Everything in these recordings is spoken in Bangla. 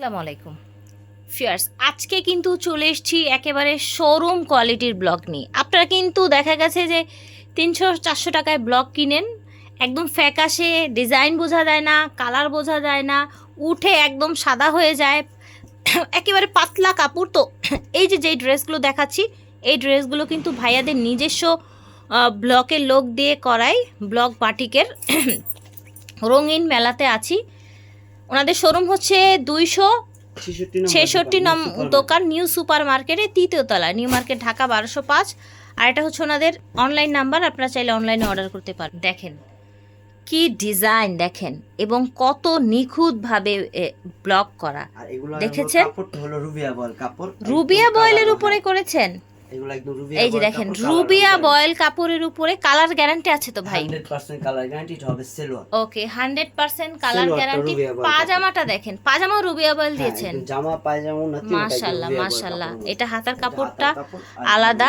আসসালামু আলাইকুম। ফিয়ার্স আজকে কিন্তু চলে এসেছি একেবারে শোরুম কোয়ালিটির ব্লগ নিয়ে। আপনারা কিন্তু দেখা গেছে যে তিনশো চারশো টাকায় ব্লগ কিনেন, একদম ফ্যাকাশে ডিজাইন বোঝা যায় না কালার বোঝা যায় না, উঠে একদম সাদা হয়ে যায়, একেবারে পাতলা কাপড়। তো এই যে যেই ড্রেসগুলো দেখাচ্ছি, এই ড্রেসগুলো কিন্তু ভাইয়াদের নিজস্ব ব্লকের লোক দিয়ে করাই ব্লক বাটিকের। রঙিন মেলাতে আছি। ওনাদের শোরুম হচ্ছে দুইশো ছেষট্টি নম দোকান নিউ সুপার মার্কেটে তৃতীয় তলা নিউ মার্কেট ঢাকা বারোশো পাঁচ। আর এটা হচ্ছে ওনাদের অনলাইন নাম্বার আপনারা চাইলে অনলাইনে অর্ডার করতে পারেন দেখেন কি ডিজাইন দেখেন এবং কত নিখুঁতভাবে ব্লক করা। দেখেছেন? রুবিয়া বয়েলের উপরে করেছেন? এই যে দেখেন রুবিয়া বয়েল কাপড়ের উপরে কালার গ্যারান্টি আছে তো ভাই? 100% কালার গ্যারান্টি হবে silver okay hundred percent colour guarantee পাজামাটা দেখেন পাজামা রুবিয়া বয়েল হ্যাঁ, দিয়েছেন। জামা পায়জামা না মাশাল্লাহ মাশাল্লাহ। এটা হাতার কাপড়টা আলাদা।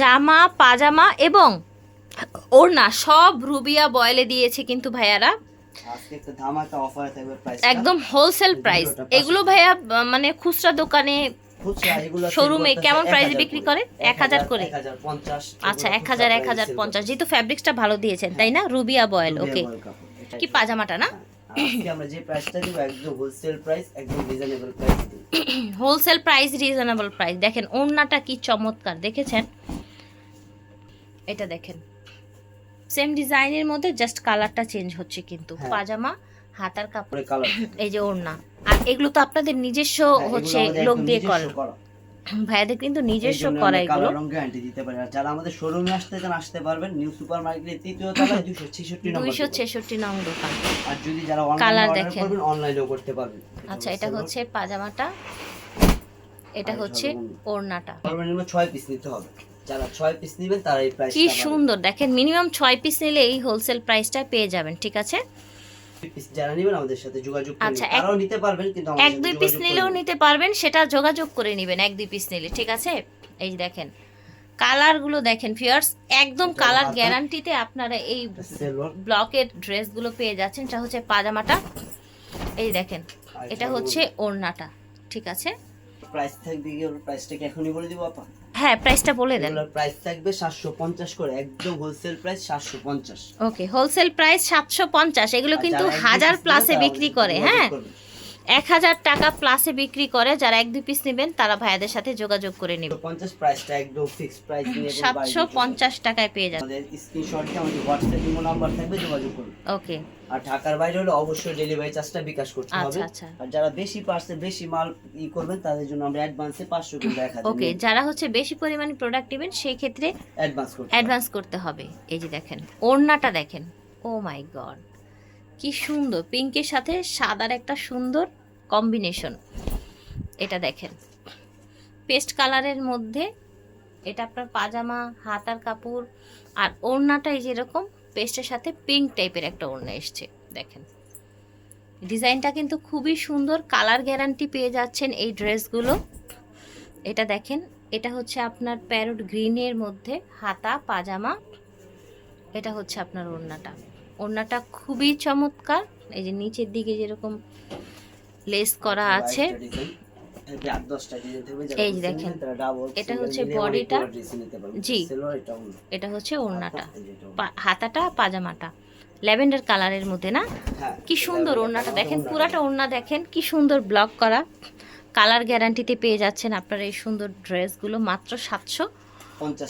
জামা পাজামা এবং ওড়না সব রুবিয়া বয়েলে দিয়েছে কিন্তু ভাইয়ারা। একদম হোলসেল প্রাইস এগুলো ভাইয়া মানে খুচরা দোকানে শোরুমে কেমন প্রাইসে বিক্রি করে? 1000 করে? আচ্ছা এক হাজার এক হাজার পঞ্চাশ। যেহেতু ফ্যাব্রিক্সটা ভালো দিয়েছেন তাই না? রুবিয়া বয়েল ওকে কি পাজামাটা না? আজকে আমরা যে প্রাইসটা দিব একদম হোলসেল প্রাইস একদম reasonable price wholesale price reasonable price দেখেন ওড়নাটা কি চমৎকার দেখেছেন? এটা দেখেন। সেম ডিজাইনের মধ্যে জাস্ট কালারটা চেঞ্জ হচ্ছে কিন্তু। হ্যাঁ। পাজামা হাতার কাপড় এই যে ওড়না। আর এগুলো তো আপনাদের নিজস্ব হ্যাঁ, হচ্ছে লোক দিয়ে করেন ভাইয়াদের কিন্তু নিজস্ব করা এগুলো। গ্যারান্টি দিতে পারে। আর যারা আমাদের শোরুমে আসতে চান আসতে পারবেন। নিউ সুপার মার্কেটের তৃতীয় তলায় 266 নম্বর দুইশো দোকান। ছেষট্টি নং দোকান। আর যদি যারা অনলাইনে অর্ডার দেখেন। করবেন অনলাইনেও করতে পারবেন। আচ্ছা এটা হচ্ছে পাজামাটা এটা হচ্ছে ওড়নাটা। 6 পিস নিতে হবে। যারা 6 পিস নেবেন তারা এই প্রাইসটা কি সুন্দর। দেখেন মিনিমাম ছয় পিস নিলে এই হোলসেল প্রাইসটা পেয়ে যাবেন ঠিক আছে? যারা নেবেন আমাদের সাথে যোগাযোগ আচ্ছা। এক- নিতে পারবেন কিন্তু এক দুই পিস নিলেও নিতে পারবেন সেটা যোগাযোগ করে নেবেন এক দুই পিস নিলে ঠিক আছে? এই দেখেন কালারগুলো দেখেন ফিয়ার্স একদম কালার গ্যারান্টিতে আপনারা এই ব্লকের ড্রেসগুলো পেয়ে যাচ্ছেন এটা হচ্ছে পাজামাটা। এই দেখেন এটা হচ্ছে ওড়নাটা ঠিক আছে? প্রাইস থাকবে কি প্রাইসটা কি এখনই বলে দিব আপা? হ্যাঁ প্রাইসটা বলে দেন। প্রাইস থাকবে 750 করে একদম wholesale price 750 okay wholesale price সাতশো পঞ্চাশ এগুলো কিন্তু হাজার প্লাসে বিক্রি করে হ্যাঁ। এক হাজার টাকা প্লাসে বিক্রি করে যারা এক দুই পিস নেবেন তারা ভাইয়াদের সাথে যোগাযোগ করে নেবেন 50 প্রাইসটা একদম ফিক্স প্রাইস নিয়ে কোনো বাইরে সাতশো পঞ্চাশ টাকায় পেয়ে যাবেন আমাদের আমাদের হোয়াটসঅ্যাপ ইমো নাম্বার থাকবে যোগাযোগ করুন। ওকে। আর ঢাকার বাইরে হলে অবশ্যই ডেলিভারি চার্জটা বিকাশ করতে হবে। আচ্ছা। আচ্ছা আর যারা বেশি পার্সে বেশি মাল ই করবেন তাদের জন্য আমরা অ্যাডভান্সে 500 করে দেখা যাবে। ওকে যারা হচ্ছে বেশি পরিমাণে প্রোডাক্ট নেবেন সেই ক্ষেত্রে অ্যাডভান্স করতে অ্যাডভান্স করতে হবে। এই যে দেখেন ওড়নাটা দেখেন। ও মাই গড কি সুন্দর। পিঙ্কের সাথে সাদার একটা সুন্দর কম্বিনেশন এটা দেখেন। পেস্ট কালারের মধ্যে এটা আপনার পাজামা, হাতার কাপড় আর ওড়নাটা এই যেরকম, পেস্টের সাথে পিঙ্ক টাইপের একটা ওড়না এসছে। দেখেন। ডিজাইনটা কিন্তু খুবই সুন্দর। কালার গ্যারান্টি পেয়ে যাচ্ছেন এই ড্রেসগুলো। এটা দেখেন, এটা হচ্ছে আপনার প্যারোট গ্রিনের মধ্যে হাতা, পাজামা। এটা হচ্ছে আপনার ওড়নাটা। ওড়নাটা খুবই চমৎকার। এই যে নিচের দিকে যেরকম লেস করা আছে। এই যে দেখেন, এটা হচ্ছে নিলে অনেক bodyটা। বড় dress নিতে পারবেন। জি। এটা হচ্ছে ওড়নাটা। হাতাটা পাজামাটা। ল্যাভেন্ডার কালারের মধ্যে না? হ্যাঁ, কি সুন্দর ওড়নাটা দেখেন। পুরাটা ওড়না দেখেন কি সুন্দর ব্লক করা। কালার গ্যারান্টিতে পেয়ে যাচ্ছেন আপনারা এই সুন্দর ড্রেসগুলো মাত্র সাতশো।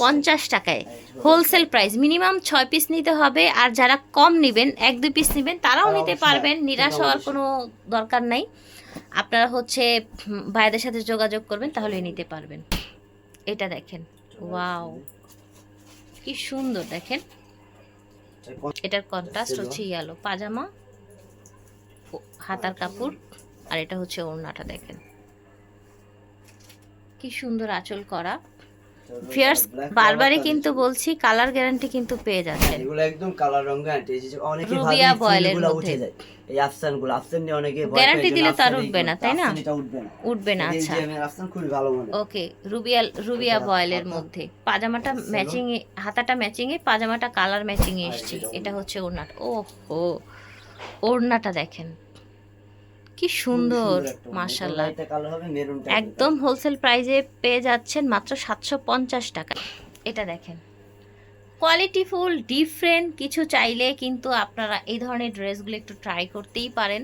পঞ্চাশ টাকায়। হোলসেল প্রাইস মিনিমাম ছয় পিস নিতে হবে আর যারা কম নেবেন এক দুই পিস নেবেন তারাও নিতে পারবেন নিরাশ হওয়ার কোনো দরকার নাই। আপনারা হচ্ছে ভাইদের সাথে যোগাযোগ করবেন তাহলে নিতে পারবেন। এটা দেখেন ওয়াও। কি সুন্দর দেখেন। এটার কন্ট্রাস্ট হচ্ছে ইয়ালো পাজামা হাতার কাপড় আর এটা হচ্ছে ওড়নাটা দেখেন। কি সুন্দর আঁচল করা। ফিয়ার্স বারবারই কিন্তু বলছি কালার গ্যারান্টি কিন্তু পেয়ে যাচ্ছেন এগুলো একদম কালার রং গ্যারান্টি এই অনেকে রুবিয়া এই বয়েলের মধ্যে। উঠে যায়। এই আফসানগুলো আফসান নিয়ে অনেকে পায় দিলে তো আর উঠবে না, তাই না? এটা উঠবে না। উঠবে না এই আচ্ছা। যে আফসান খুবই ভালো মনে ওকে রুবিয়া রুবিয়া বয়েলের মধ্যে। পাজামাটা. ম্যাচিং এ হাতাটা ম্যাচিং এ পাজামাটা কালার ম্যাচিং এ এসছে। এটা হচ্ছে ওড়নাটা। ও হো ওড়নাটা দেখেন। কি সুন্দর মেরুন একদম। হোলসেল প্রাইজে পেয়ে যাচ্ছেন মাত্র সাতশো পঞ্চাশ টাকা। এটা দেখেন। কোয়ালিটি ফুল ডিফারেন্ট কিছু চাইলে কিন্তু আপনারা এই ধরনের ড্রেসগুলো একটু ট্রাই করতেই পারেন।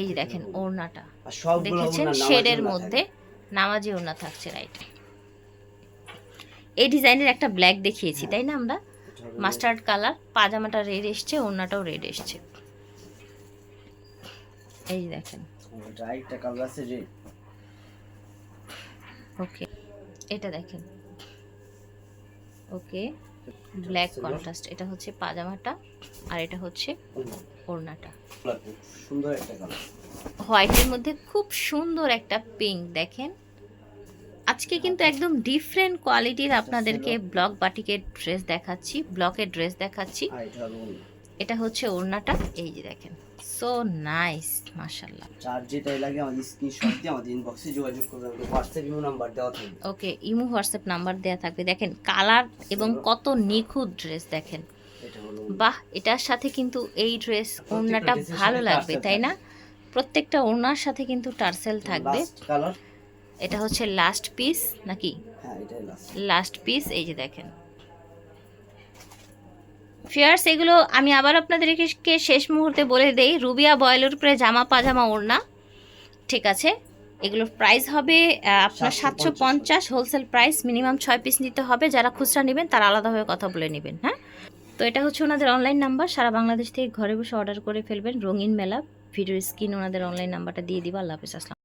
এই যে দেখেন ওড়নাটা। দেখেছেন? শেডের মধ্যে। নামাজি ওড়না থাকছে রাইট এই ডিজাইনের একটা ব্ল্যাক দেখিয়েছি তাই না আমরা? মাস্টার্ড কালার পাজামাটা রেড এসছে ওড়নাটাও রেড এসছে। এই দেখেন। আরেকটা কালার আছে রেড ওকে এটা দেখেন। ওকে ব্ল্যাক কন্ট্রাস্ট এটা হচ্ছে পাজামাটা আর এটা হচ্ছে ওড়নাটা। সুন্দর একটা কালার। হোয়াইটের মধ্যে খুব সুন্দর একটা পিঙ্ক দেখেন। আজকে কিন্তু একদম ডিফারেন্ট কোয়ালিটির আপনাদেরকে ব্লক বাটিকের ড্রেস দেখাচ্ছি ব্লকের ড্রেস দেখাচ্ছি। এটা হচ্ছে ওড়নাটা এই যে দেখেন। সো নাইস মাশাল্লাহ চার যেটাই লাগে আমাদের স্ক্রিনশট দিয়ে আমাদের ইনবক্সে যোগাযোগ করবেন হোয়াটসঅ্যাপ ইমো নাম্বার দেওয়া থাকবে। ওকে ইমো হোয়াটসঅ্যাপ নাম্বার দেওয়া থাকবে। দেখেন কালার এবং কত নিখুঁত ড্রেস দেখেন। বাহ এটার সাথে কিন্তু এই ড্রেস ওড়নাটা ভালো লাগবে তাই না? প্রত্যেকটা ওড়নার সাথে কিন্তু টার্সেল থাকবে। এটা হচ্ছে লাস্ট পিস নাকি? হ্যাঁ লাস্ট লাস্ট পিস এই যে দেখেন। ফিয়ার্স এগুলো আমি আবার আপনাদেরকে শেষ মুহূর্তে বলে দেই। রুবিয়া বয়েলের উপরে জামা পাজামা ওড়না। ঠিক আছে? এগুলোর প্রাইস হবে আপনার সাতশো পঞ্চাশ। হোলসেল প্রাইস মিনিমাম ছয় পিস নিতে হবে। যারা খুচরা নেবেন তারা আলাদাভাবে কথা বলে নেবেন হ্যাঁ? তো এটা হচ্ছে ওনাদের অনলাইন নাম্বার সারা বাংলাদেশ থেকে ঘরে বসে অর্ডার করে ফেলবেন রঙিন মেলা। ভিডিও স্ক্রিন ওনাদের অনলাইন নাম্বারটা দিয়ে দিবা। আল্লাহ হাফিজ আসসালাম